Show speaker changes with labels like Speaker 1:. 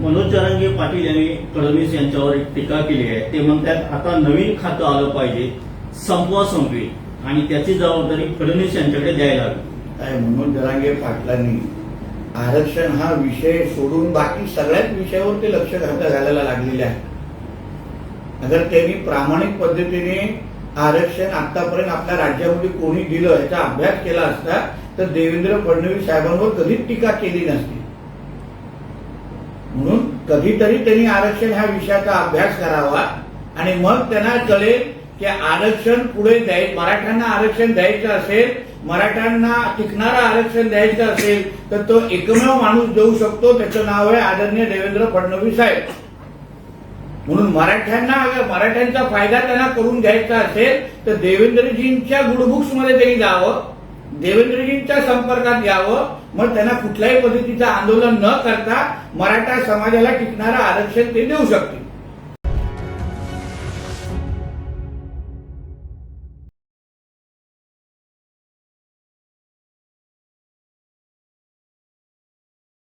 Speaker 1: मनोज जरांगे पाटील यांनी फडणवीस यांच्यावर एक टीका केली आहे. ते म्हणतात आता नवीन खातं आलं पाहिजे संपवा संपवी. आणि त्याची जबाबदारी फडणवीस यांच्याकडे द्यायला हवी.
Speaker 2: काय म्हणून जरांगे पाटलांनी आरक्षण हा विषय सोडून बाकी सगळ्याच विषयावर ते लक्ष घात- घालायला लागलेले आहे. अगर त्यांनी प्रामाणिक पद्धतीने आरक्षण आतापर्यंत आपल्या राज्यामध्ये कोणी दिलं याचा अभ्यास केला असता तर देवेंद्र फडणवीस साहेबांवर कधीच टीका केली नसती. म्हणून कधीतरी त्यांनी आरक्षण ह्या विषयाचा अभ्यास करावा आणि मग त्यांना कळेल की आरक्षण पुढे द्याय मराठ्यांना आरक्षण द्यायचं असेल मराठ्यांना टिकणारं आरक्षण द्यायचं असेल तर तो एकमेव माणूस देऊ शकतो. त्याचं नाव आहे आदरणीय देवेंद्र फडणवीस साहेब. म्हणून मराठ्यांना अगर मराठ्यांचा फायदा त्यांना करून घ्यायचा असेल तर देवेंद्रजींच्या गुडबुक्समध्ये त्यांनी जावं. देवेंद्रजींच्या संपर्कात यावं मग त्यांना कुठल्याही पद्धतीचं आंदोलन न करता मराठा समाजाला टिकणारं आरक्षण ते देऊ शकतील.